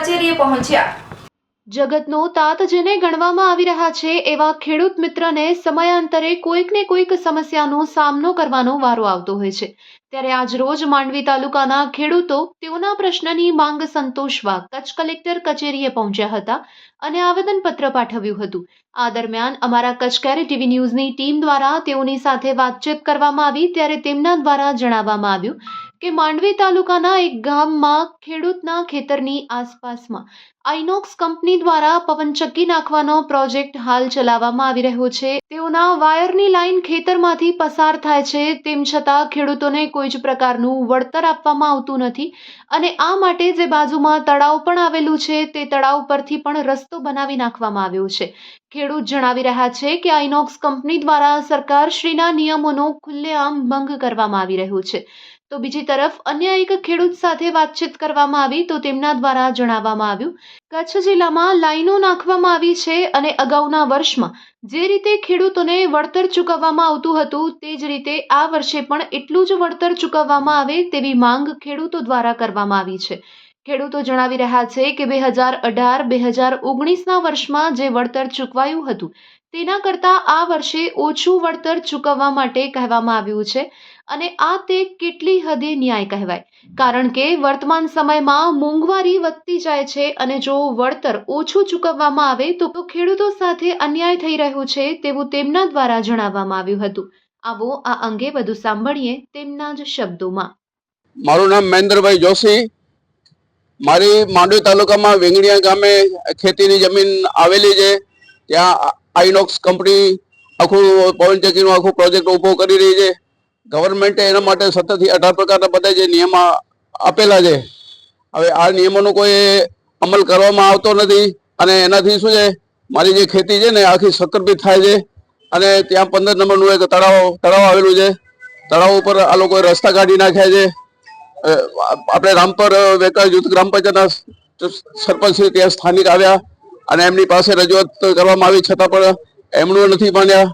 કચેરીએ પહોંચ્યા. જગતનો તાત જેને ગણવામાં આવી રહ્યા છે, એવા ખેડૂત મિત્રને સમયાંતરે કોઈક ને કોઈક સમસ્યાનો સામનો કરવાનો વારો આવતો હોય છે. ત્યારે આજ રોજ માંડવી તાલુકાના ખેડૂતો તેઓના પ્રશ્નની માંગ સંતોષવા કચ્છ કલેક્ટર કચેરીએ પહોંચ્યા હતા અને આવેદનપત્ર પાઠવ્યું હતું. આ દરમિયાન અમારા કચ્છ કેરી ટીવી ન્યૂઝની ટીમ દ્વારા તેઓની સાથે વાતચીત કરવામાં આવી, ત્યારે તેમના દ્વારા જણાવવામાં આવ્યું કે માંડવી તાલુકાના એક ગામમાં ખેડૂતના ખેતરની આસપાસમાં આઇનોક્સ કંપની દ્વારા પવનચક્કી નાખવાનો પ્રોજેક્ટ હાલ ચલાવવામાં આવી રહ્યો છે. તેઓના વાયરની લાઇન ખેતરમાંથી પસાર થાય છે. તેમ છતાં ખેડૂતોને કોઈ જ પ્રકારનું વળતર આપવામાં આવતું નથી અને આ માટે જે બાજુમાં તળાવ પણ આવેલું છે તે તળાવ પરથી પણ રસ્તો બનાવી નાખવામાં આવ્યો છે. ખેડૂત જણાવી રહ્યા છે કે આઇનોક્સ કંપની દ્વારા સરકારશ્રીના નિયમોનો ખુલ્લેઆમ ભંગ કરવામાં આવી રહ્યો છે. તો બીજી તરફ અન્ય એક ખેડૂત સાથે વાતચીત કરવામાં આવી તો તેમના દ્વારા જણાવવામાં આવ્યું કચ્છ જિલ્લામાં લાઈનો નાખવામાં આવી છે અને અગાઉના વર્ષમાં જે રીતે ખેડૂતોને વળતર ચૂકવવામાં આવતું હતું તે જ રીતે આ વર્ષે પણ એટલું જ વળતર ચૂકવવામાં આવે તેવી માંગ ખેડૂતો દ્વારા કરવામાં આવી છે. ખેડૂતો જણાવી રહ્યા છે કે બે હજાર અઢાર, બે હજાર ઓગણીસના વર્ષમાં જે વળતર ચૂકવાયું હતું તેના કરતાં આ વર્ષે ઓછું વળતર ચૂકવવા માટે કહેવામાં આવ્યું છે. અને આ તે કેટલી હદે ન્યાય કહેવાય? કારણ કે વર્તમાન સમયમાં મોંઘવારી વધતી જાય છે અને જો વળતર ઓછું ચૂકવવામાં આવે તો ખેડૂતો સાથે અન્યાય થઈ રહ્યો છે તેવું તેમના દ્વારા જણાવવામાં આવ્યું હતું. આવો આ અંગે વધુ સાંભળીએ તેમના જ શબ્દોમાં. મારું નામ મહેન્દ્રભાઈ જોશી. મારી માંડવી તાલુકામાં વેંગડિયા ગામે ખેતીની જમીન આવેલી છે. ત્યાં આઈનોક્સ કંપની આખું પવનચક્કીનો આખું પ્રોજેક્ટ ઊભો કરી રહી છે. ગવર્મેન્ટે એના માટે સતતથી અઢાર પ્રકારના બધા જે નિયમો આપેલા છે. હવે આ નિયમોનો કોઈ અમલ કરવામાં આવતો નથી અને એનાથી શું છે? મારી જે ખેતી છે ને આખી સક્રમિત થાય છે અને ત્યાં પંદર નંબરનું એક તળાવ તળાવ આવેલું છે. તળાવ ઉપર આ લોકોએ રસ્તા કાઢી નાખ્યા છે. આપણે રામપર વેકર જૂથ ગ્રામ પંચાયતના સરપંચ ત્યાં સ્થાનિક આવ્યા અને એમની પાસે રજૂઆત કરવામાં આવી. છતાં પણ એમનું નથી માન્યા.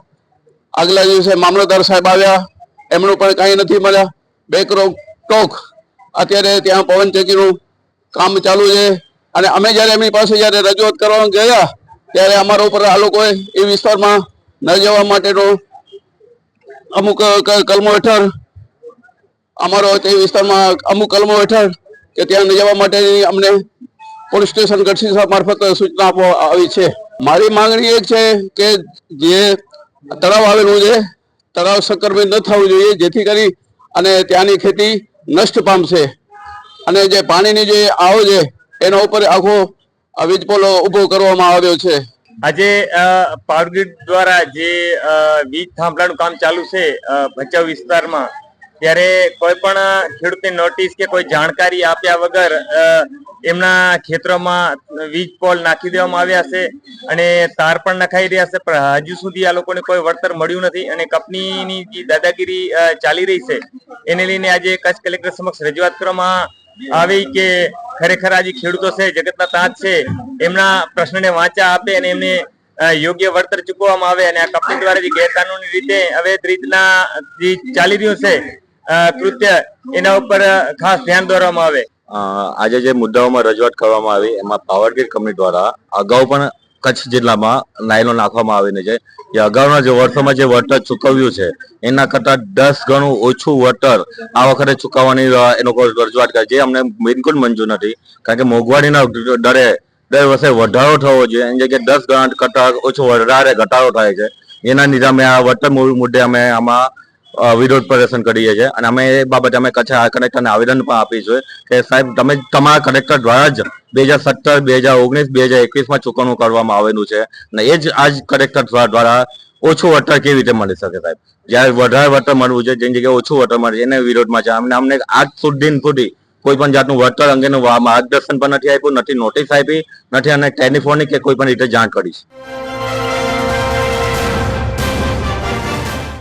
આગલા દિવસે મામલતદાર સાહેબ આવ્યા. એમનું પણ કાંઈ નથી મળ્યા. બેકરો ટોક અત્યારે ત્યાં પવનચક્કીનું કામ ચાલુ છે. અને અમે જ્યારે એમની પાસે જ્યારે રજૂઆત કરવા ગયા, ત્યારે અમારા ઉપર આ લોકોએ એ વિસ્તારમાં ન જવા માટેનો અમુક કલમો હેઠળ અમારો તે વિસ્તારમાં અમુક કલમો હેઠળ કે ત્યાં ન જવા માટેની અમને પોલીસ સ્ટેશન ગઢસી સાહેબ મારફત સૂચના આપવામાં આવી છે. મારી માંગણી એક છે કે જે તળાવ આવેલું છે તળાવ સંક્રમિત ન થવું જોઈએ, જેથી કરી અને ત્યાંની ખેતી નષ્ટ પામશે. અને જે પાણીની જે આવો છે, એના ઉપર આખો વીજપોલો વીજ પોલ ઊભો કરવામાં આવ્યો છે. આજે પાવરગ્રીડ દ્વારા જે વીજ થાંભલાનું કામ ચાલુ છે ભચાઉ વિસ્તારમાં ત્યારે કોઈ પણ ખેડૂતને નોટિસ કે કોઈ જાણકારી આપ્યા વગર એમના ખેતરોમાં વીજ પોલ નાખી દેવામાં આવ્યા છે અને તાર પણ નખાઈ રહ્યા છે. પણ હજુ સુધી આ લોકોને કોઈ વળતર મળ્યું નથી અને કંપનીની જે દાદાગીરી ચાલી રહી છે, એને લઈને આજે કચ્છ કલેક્ટર સમક્ષ રજૂઆત કરવામાં આવી કે ખરેખર આ જે ખેડૂતો છે, જગતના તાત છે, એમના પ્રશ્નને વાંચા આપે અને એમને યોગ્ય વળતર ચૂકવવામાં આવે અને આ કંપની દ્વારા જે ગેરકાનૂની રીતે અવૈધ રીતના જે ચાલી રહ્યું છે કૃત્ય એના ઉપર ખાસ ધ્યાન દોરવામાં આવે. આજે જે મુદ્દાઓમાં રજૂઆત કરવામાં આવી, એમાં પાવરગીર કંપની દ્વારા અગાઉ પણ કચ્છ જિલ્લામાં નાયલો નાખવામાં આવીને છે. જે અગાઉના જે વર્ષોમાં જે વળતર ચૂકવ્યું છે, એના કરતાં દસ ગણું ઓછું વળતર આ વખતે ચૂકવવાની એનો એ રજૂઆત કરે. છે અમને બિલકુલ મંજૂર નથી, કારણ કે મોંઘવારીના દરે દર વર્ષે વધારો થવો જોઈએ. એની જગ્યાએ દસ ગણા કરતાં ઓછો વધારે ઘટાડો થાય છે. એના લીધે અમે આ વળતર મુદ્દે અમે આમાં વિરોધ પ્રદર્શન કરીએ છીએ. અને અમે એ બાબતે અમે કચ્છ કલેક્ટરને આવેદન પણ આપીશું. કે સાહેબ, તમે તમારા કલેક્ટર દ્વારા જ બે હજાર સત્તર, બે હજાર ઓગણીસ, બે હજાર એકવીસમાં ચૂકવણું કરવામાં આવેલું છે. અને એ જ આજ કલેક્ટર દ્વારા ઓછું વળતર કેવી રીતે મળી શકે સાહેબ? જ્યારે વધારે વળતર મળવું છે જેની જગ્યાએ ઓછું વળતર મળે છે, એને વિરોધમાં છે. અમને અમને આજ સુધી સુધી કોઈ પણ જાતનું વળતર અંગેનું માર્ગદર્શન પણ નથી આપ્યું, નથી નોટિસ આપી, નથી અને ટેલિફોનિક કે કોઈ પણ રીતે જાણ કરી છે.